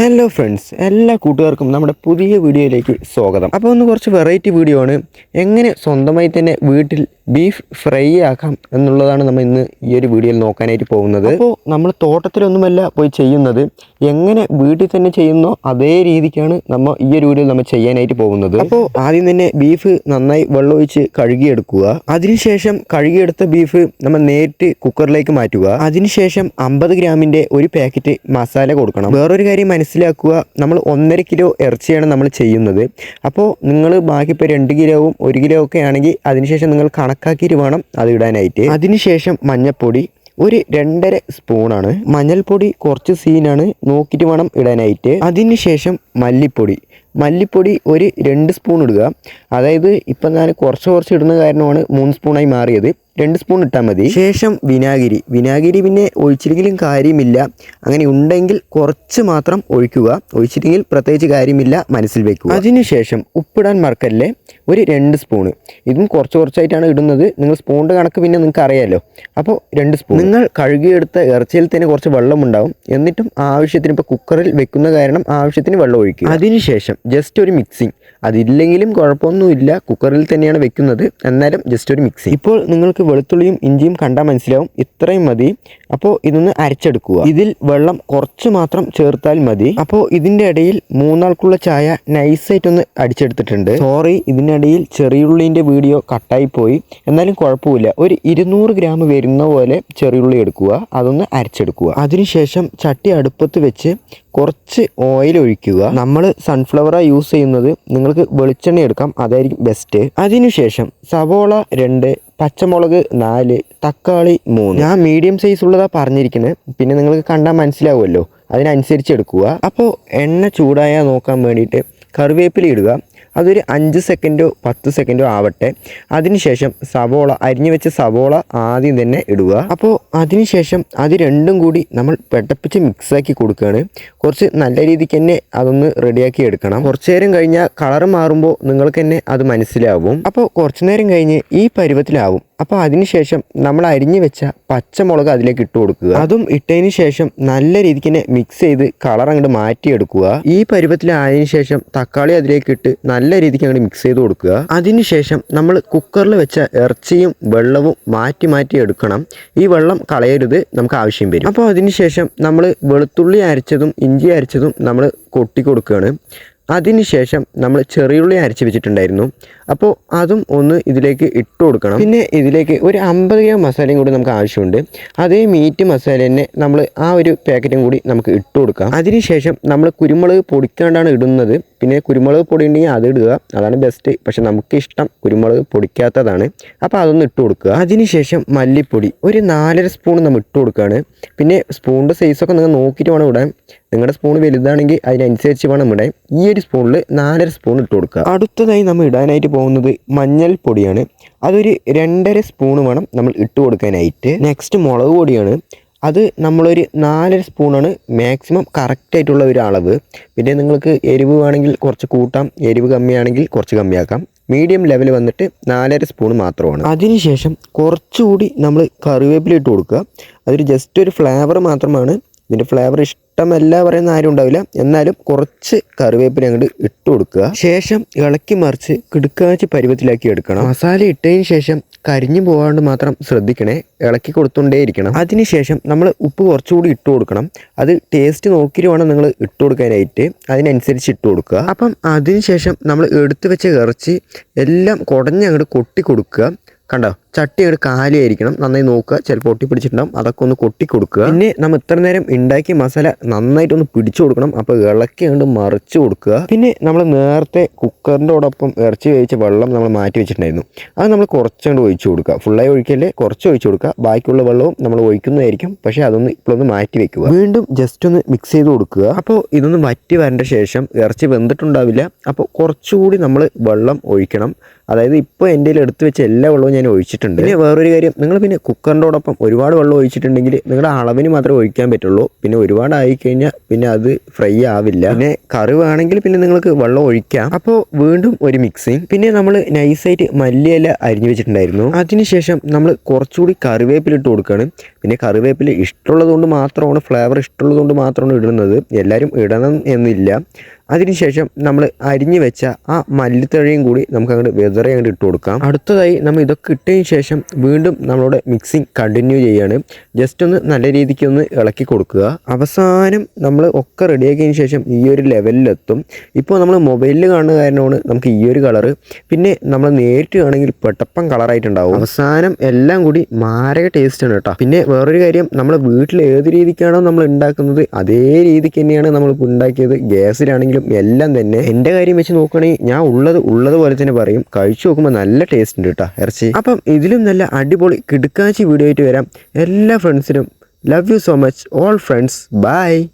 Hello friends എല്ലാ കൂട്ടുകാർക്കും നമ്മുടെ പുതിയ വീഡിയോയിലേക്ക് സ്വാഗതം. അപ്പോൾ ഒന്ന് കുറച്ച് വെറൈറ്റി വീഡിയോ ആണ്. എങ്ങനെ സ്വന്തമായി തന്നെ വീട്ടിൽ ബീഫ് ഫ്രൈ ആക്കാം എന്നുള്ളതാണ് നമ്മൾ ഇന്ന് ഈ ഒരു വീഡിയോയിൽ നോക്കാനായിട്ട് പോകുന്നത്. അപ്പോൾ നമ്മൾ തോട്ടത്തിലൊന്നുമല്ല പോയി ചെയ്യുന്നത്. എങ്ങനെ വീട്ടിൽ തന്നെ ചെയ്യുന്നോ അതേ രീതിക്കാണ് നമ്മൾ ഈ ഒരു വീഡിയോയിൽ നമ്മൾ ചെയ്യാനായിട്ട് പോകുന്നത്. അപ്പോൾ ആദ്യം തന്നെ ബീഫ് നന്നായി വെള്ളമൊഴിച്ച് കഴുകിയെടുക്കുക. അതിനുശേഷം കഴുകിയെടുത്ത ബീഫ് നമ്മൾ നേരിട്ട് കുക്കറിലേക്ക് മാറ്റുക. അതിനുശേഷം അമ്പത് ഗ്രാമിന്റെ ഒരു പാക്കറ്റ് മസാല കൊടുക്കണം. വേറൊരു കാര്യം മനസ്സിലാക്കുക. നമ്മൾ ഒന്നര കിലോ ഇറച്ചിയാണ് നമ്മൾ ചെയ്യുന്നത്. അപ്പോൾ നിങ്ങൾ ബാക്കി ഇപ്പോൾ രണ്ട് കിലോവും ഒരു കിലോ ഒക്കെ ആണെങ്കിൽ അതിനുശേഷം നിങ്ങൾ കണക്കാക്കിയിട്ട് വേണം അത് ഇടാനായിട്ട്. അതിനുശേഷം മഞ്ഞൾപ്പൊടി ഒരു രണ്ടര സ്പൂണാണ് മഞ്ഞൾപ്പൊടി കുറച്ച് സീനാണ് നോക്കിയിട്ട് വേണം ഇടാനായിട്ട്. അതിനുശേഷം മല്ലിപ്പൊടി. മല്ലിപ്പൊടി ഒരു രണ്ട് സ്പൂൺ ഇടുക. അതായത് ഇപ്പം ഞാൻ കുറച്ച് കുറച്ച് ഇടുന്ന കാരണമാണ് മൂന്ന് സ്പൂണായി മാറിയത്. രണ്ട് സ്പൂൺ ഇട്ടാൽ മതി. ശേഷം വിനാഗിരി. വിനാഗിരി പിന്നെ ഒഴിച്ചില്ലെങ്കിലും കാര്യമില്ല. അങ്ങനെ ഉണ്ടെങ്കിൽ കുറച്ച് മാത്രം ഒഴിക്കുക. ഒഴിച്ചില്ലെങ്കിൽ പ്രത്യേകിച്ച് കാര്യമില്ല. മനസ്സിൽ വെക്കുക. അതിനുശേഷം ഉപ്പിടാൻ മറക്കല്ലേ? ഒരു രണ്ട് സ്പൂണ് ഇതും കുറച്ച് കുറച്ചായിട്ടാണ് ഇടുന്നത്. നിങ്ങൾ സ്പൂണിന്റെ കണക്ക് പിന്നെ നിങ്ങൾക്ക് അറിയാമല്ലോ അപ്പോൾ രണ്ട് സ്പൂൺ നിങ്ങൾ കഴുകിയെടുത്ത ഇറച്ചിയിൽ തന്നെ കുറച്ച് വെള്ളം ഉണ്ടാവും. എന്നിട്ടും ആവശ്യത്തിന് ഇപ്പോൾ കുക്കറിൽ വെക്കുന്ന കാരണം ആവശ്യത്തിന് വെള്ളം ഒഴിക്കുക. അതിനുശേഷം ജസ്റ്റ് ഒരു മിക്സിങ് അതില്ലെങ്കിലും കുഴപ്പമൊന്നുമില്ല. കുക്കറിൽ തന്നെയാണ് വെക്കുന്നത്. എന്നാലും ജസ്റ്റ് ഒരു മിക്സി ഇപ്പോൾ നിങ്ങൾക്ക് വെളുത്തുള്ളിയും ഇഞ്ചിയും കണ്ടാൽ മനസ്സിലാവും ഇത്രയും മതി. അപ്പോൾ ഇതൊന്ന് അരച്ചെടുക്കുക. ഇതിൽ വെള്ളം കുറച്ച് മാത്രം ചേർത്താൽ മതി. അപ്പോൾ ഇതിന്റെ ഇടയിൽ മൂന്നാൾക്കുള്ള ചായ നൈസായിട്ടൊന്ന് അടിച്ചെടുത്തിട്ടുണ്ട്. സോറി ഇതിനിടയിൽ ചെറിയുള്ളിന്റെ വീഡിയോ കട്ടായി പോയി എന്നാലും കുഴപ്പമില്ല. ഒരു ഇരുന്നൂറ് ഗ്രാം വരുന്ന പോലെ ചെറിയുള്ളി എടുക്കുക. അതൊന്ന് അരച്ചെടുക്കുക. അതിനുശേഷം ചട്ടി അടുപ്പത്ത് വെച്ച് കുറച്ച് ഓയിൽ ഒഴിക്കുക. നമ്മൾ സൺഫ്ലവറാണ് യൂസ് ചെയ്യുന്നത് നിങ്ങൾക്ക് വെളിച്ചെണ്ണ എടുക്കാം. അതായിരിക്കും ബെസ്റ്റ് അതിനുശേഷം സവോള രണ്ട് പച്ചമുളക് നാല് തക്കാളി മൂന്ന്. ഞാൻ മീഡിയം സൈസ് ഉള്ളതാണ് പറഞ്ഞിരിക്കുന്നത് പിന്നെ നിങ്ങൾക്ക് കണ്ടാൽ മനസ്സിലാവുമല്ലോ. അതിനനുസരിച്ച് എടുക്കുക. അപ്പോൾ എണ്ണ ചൂടായാൽ നോക്കാൻ വേണ്ടിയിട്ട് കറിവേപ്പില ഇടുക. അതൊരു അഞ്ച് സെക്കൻഡോ പത്ത് സെക്കൻഡോ ആവട്ടെ. അതിനുശേഷം സവോള അരിഞ്ഞു വെച്ച സവോള ആദ്യം തന്നെ ഇടുക. അപ്പോൾ അതിനുശേഷം അത് രണ്ടും കൂടി നമ്മൾ പെട്ടപ്പിച്ച് മിക്സാക്കി കൊടുക്കുകയാണ്. കുറച്ച് നല്ല രീതിക്ക് തന്നെ അതൊന്ന് റെഡിയാക്കി എടുക്കണം. കുറച്ച് നേരം കഴിഞ്ഞാൽ കളർ മാറുമ്പോൾ നിങ്ങൾക്ക് തന്നെ അത് മനസ്സിലാവും. അപ്പോൾ കുറച്ച് നേരം കഴിഞ്ഞ് ഈ പരുവത്തിലാവും. അപ്പോൾ അതിനുശേഷം നമ്മൾ അരിഞ്ഞു വെച്ച പച്ചമുളക് അതിലേക്ക് ഇട്ട് കൊടുക്കുക. അതും ഇട്ടതിന് ശേഷം നല്ല രീതിക്ക് തന്നെ മിക്സ് ചെയ്ത് കളർ അങ്ങോട്ട് മാറ്റിയെടുക്കുക. ഈ പരുവത്തിലായതിനു ശേഷം തക്കാളി അതിലേക്ക് ഇട്ട് നല്ല രീതിക്ക് അങ്ങോട്ട് മിക്സ് ചെയ്ത് കൊടുക്കുക. അതിനുശേഷം നമ്മൾ കുക്കറിൽ വെച്ച ഇറച്ചിയും വെള്ളവും മാറ്റി മാറ്റി എടുക്കണം. ഈ വെള്ളം കളയരുത് നമുക്ക് ആവശ്യം വരും. അപ്പോൾ അതിനുശേഷം നമ്മൾ വെളുത്തുള്ളി അരച്ചതും ഇഞ്ചി അരച്ചതും നമ്മൾ കൊട്ടി കൊടുക്കുകയാണ്. അതിനുശേഷം നമ്മൾ ചെറിയുള്ളി അരച്ച് വെച്ചിട്ടുണ്ടായിരുന്നു. അപ്പോൾ അതും ഒന്ന് ഇതിലേക്ക് ഇട്ട് കൊടുക്കണം. പിന്നെ ഇതിലേക്ക് ഒരു അമ്പത് ഗ്രാം മസാലയും കൂടി നമുക്ക് ആവശ്യമുണ്ട്. അതേ മീറ്റ് മസാല തന്നെ നമ്മൾ ആ ഒരു പാക്കറ്റും കൂടി നമുക്ക് ഇട്ട് കൊടുക്കാം. അതിനുശേഷം നമ്മൾ കുരുമുളക് പൊടിക്കാണ്ടാണ് ഇടുന്നത്. പിന്നെ കുരുമുളക് പൊടി ഉണ്ടെങ്കിൽ അത് ഇടുക. അതാണ് ബെസ്റ്റ് പക്ഷെ നമുക്ക് ഇഷ്ടം കുരുമുളക് പൊടിക്കാത്തതാണ്. അപ്പോൾ അതൊന്ന് ഇട്ട് കൊടുക്കുക. അതിനുശേഷം മല്ലിപ്പൊടി ഒരു നാലര സ്പൂൺ നമ്മൾ ഇട്ട് കൊടുക്കുകയാണ്. പിന്നെ സ്പൂണിന്റെ സൈസൊക്കെ നിങ്ങൾ നോക്കിയിട്ട് വേണം ഇടാൻ. നിങ്ങളുടെ സ്പൂൺ വലുതാണെങ്കിൽ അതിനനുസരിച്ച് വേണം ഇടാൻ. ഈ ഒരു സ്പൂണിൽ നാലര സ്പൂൺ ഇട്ട് കൊടുക്കുക. അടുത്തതായി നമ്മൾ ഇടാനായിട്ട് പോകുന്നത് മഞ്ഞൾപ്പൊടിയാണ്. അതൊരു രണ്ടര സ്പൂൺ വേണം നമ്മൾ ഇട്ട് കൊടുക്കാനായിട്ട്. നെക്സ്റ്റ് മുളക് പൊടിയാണ്. അത് നമ്മളൊരു നാലര സ്പൂണാണ് മാക്സിമം കറക്റ്റായിട്ടുള്ള ഒരു അളവ്. പിന്നെ നിങ്ങൾക്ക് എരിവ് വേണമെങ്കിൽ കുറച്ച് കൂട്ടാം. എരിവ് കമ്മിയാണെങ്കിൽ കുറച്ച് കമ്മിയാക്കാം. മീഡിയം ലെവൽ വന്നിട്ട് നാലര സ്പൂൺ മാത്രമാണ്. അതിനുശേഷം കുറച്ചുകൂടി നമ്മൾ കറിവേപ്പില ഇട്ട് കൊടുക്കുക. അതൊരു ജസ്റ്റ് ഒരു ഫ്ലേവർ മാത്രമാണ്. ഇതിന്റെ ഫ്ലേവർ ഇഷ്ടമല്ല പറയുന്ന ആരും ഉണ്ടാവില്ല. എന്നാലും കുറച്ച് കറിവേപ്പില അങ്ങോട്ട് ഇട്ട് കൊടുക്കുക. ശേഷം ഇളക്കി മറിച്ച് കിടുക്കാച്ച് പരുവത്തിലാക്കി എടുക്കണം. മസാല ഇട്ടതിന് ശേഷം കരിഞ്ഞു പോകാണ്ട് മാത്രം ശ്രദ്ധിക്കണേ. ഇളക്കി കൊടുത്തുകൊണ്ടേ ഇരിക്കണം അതിനുശേഷം നമ്മൾ ഉപ്പ് കുറച്ചുകൂടി ഇട്ട് കൊടുക്കണം. അത് ടേസ്റ്റ് നോക്കിയിട്ട് വേണം നിങ്ങൾ ഇട്ട് കൊടുക്കാനായിട്ട്. അതിനനുസരിച്ച് ഇട്ട് കൊടുക്കുക. അപ്പം അതിനുശേഷം നമ്മൾ എടുത്തു വെച്ച ഇറച്ചി എല്ലാം കുടഞ്ഞ് അങ്ങോട്ട് കൊട്ടി കൊടുക്കുക. കണ്ടോ? ചട്ടി അങ്ങോട്ട് കാലിയായിരിക്കണം. നന്നായി നോക്കുക. ചിലപ്പോൾ ഒട്ടി പിടിച്ചിട്ടുണ്ടാവും. അതൊക്കെ ഒന്ന് കൊട്ടി കൊടുക്കുക. പിന്നെ നമ്മൾ ഇത്ര നേരം ഉണ്ടാക്കിയ മസാല നന്നായിട്ടൊന്ന് പിടിച്ചു കൊടുക്കണം. അപ്പോൾ ഇളക്കി കൊണ്ട് മറിച്ച് കൊടുക്കുക. പിന്നെ നമ്മൾ നേരത്തെ കുക്കറിന്റെയോടൊപ്പം ഇറച്ചി വേവിച്ച വെള്ളം നമ്മൾ മാറ്റി വെച്ചിട്ടുണ്ടായിരുന്നു. അത് നമ്മൾ കുറച്ചുകൊണ്ട് ഒഴിച്ചു കൊടുക്കുക. ഫുള്ളായി ഒഴിക്കല്ലേ? കുറച്ച് ഒഴിച്ചു കൊടുക്കുക. ബാക്കിയുള്ള വെള്ളവും നമ്മൾ ഒഴിക്കുന്നതായിരിക്കും. പക്ഷേ അതൊന്ന് ഇപ്പോഴൊന്ന് മാറ്റി വെക്കുക. വീണ്ടും ജസ്റ്റ് ഒന്ന് മിക്സ് ചെയ്ത് കൊടുക്കുക. അപ്പോൾ ഇതൊന്ന് വറ്റി വരേണ്ട ശേഷം ഇറച്ചി വെന്തിട്ടുണ്ടാവില്ല. അപ്പോൾ കുറച്ചുകൂടി നമ്മൾ വെള്ളം ഒഴിക്കണം. അതായത് ഇപ്പോൾ എന്റെ എടുത്ത് വെച്ച എല്ലാ വെള്ളവും ഞാൻ ഒഴിച്ചിട്ടുണ്ട്. ഉണ്ട് പിന്നെ വേറൊരു കാര്യം നിങ്ങൾ പിന്നെ കുക്കറിന്റോടൊപ്പം ഒരുപാട് വെള്ളം ഒഴിച്ചിട്ടുണ്ടെങ്കിൽ നിങ്ങളുടെ അളവിന് മാത്രമേ ഒഴിക്കാൻ പറ്റുള്ളൂ. പിന്നെ ഒരുപാട് ആയിക്കഴിഞ്ഞാൽ പിന്നെ അത് ഫ്രൈ ആവില്ല. പിന്നെ കറി വേണമെങ്കിൽ പിന്നെ നിങ്ങൾക്ക് വെള്ളം ഒഴിക്കാം. അപ്പോൾ വീണ്ടും ഒരു മിക്സിങ്. പിന്നെ നമ്മൾ നൈസായിട്ട് മല്ലിയില അരിഞ്ഞു വെച്ചിട്ടുണ്ടായിരുന്നു. അതിനുശേഷം നമ്മൾ കുറച്ചുകൂടി കറിവേപ്പില ഇട്ട് കൊടുക്കുകയാണ്. പിന്നെ കറിവേപ്പില ഇഷ്ടമുള്ളത് കൊണ്ട് മാത്രമാണ് ഫ്ലേവർ ഇഷ്ടമുള്ളത് കൊണ്ട് മാത്രമാണ് ഇടുന്നത്. എല്ലാവരും ഇടണം എന്നില്ല. അതിനുശേഷം നമ്മൾ അരിഞ്ഞു വെച്ച ആ മല്ലിത്തഴയും കൂടി നമുക്ക് അങ്ങോട്ട് വെതറി അങ്ങോട്ട് ഇട്ട് കൊടുക്കാം. അടുത്തതായി നമ്മൾ ഇതൊക്കെ ഇട്ടതിന് ശേഷം വീണ്ടും നമ്മളുടെ മിക്സിങ് കണ്ടിന്യൂ ചെയ്യാണ്. ജസ്റ്റ് ഒന്ന് നല്ല രീതിക്ക് ഒന്ന് ഇളക്കി കൊടുക്കുക. അവസാനം നമ്മൾ ഒക്കെ റെഡിയാക്കിയതിന് ശേഷം ഈ ഒരു ലെവലിലെത്തും ഇപ്പോൾ നമ്മൾ മൊബൈലിൽ കാണുന്ന കാരണമാണ് നമുക്ക് ഈ ഒരു കളറ് പിന്നെ നമ്മൾ നേരിട്ട് കാണുമെങ്കിൽ പെട്ടപ്പം കളറായിട്ടുണ്ടാവും അവസാനം എല്ലാം കൂടി മാരക ആണ് കേട്ടോ. പിന്നെ വേറൊരു കാര്യം നമ്മൾ വീട്ടിൽ ഏത് രീതിക്കാണോ നമ്മൾ ഉണ്ടാക്കുന്നത് അതേ രീതിക്ക് തന്നെയാണ് നമ്മൾ ഉണ്ടാക്കിയത്. ഉണ്ടാക്കിയത് ഗ്യാസിലാണെങ്കിലും എല്ലാം തന്നെ എന്റെ കാര്യം വെച്ച് നോക്കുകയാണെങ്കിൽ ഞാൻ ഉള്ളത് ഉള്ളത് പോലെ തന്നെ പറയും. കഴിച്ചു നോക്കുമ്പോൾ നല്ല ടേസ്റ്റ് ഉണ്ട് കേട്ടോ ഇറച്ചി. അപ്പം ഇതിലും നല്ല അടിപൊളി കിടുക്കാച്ചി വീഡിയോ ആയിട്ട് വരാം. എല്ലാ ഫ്രണ്ട്സിനും love you so much all friends bye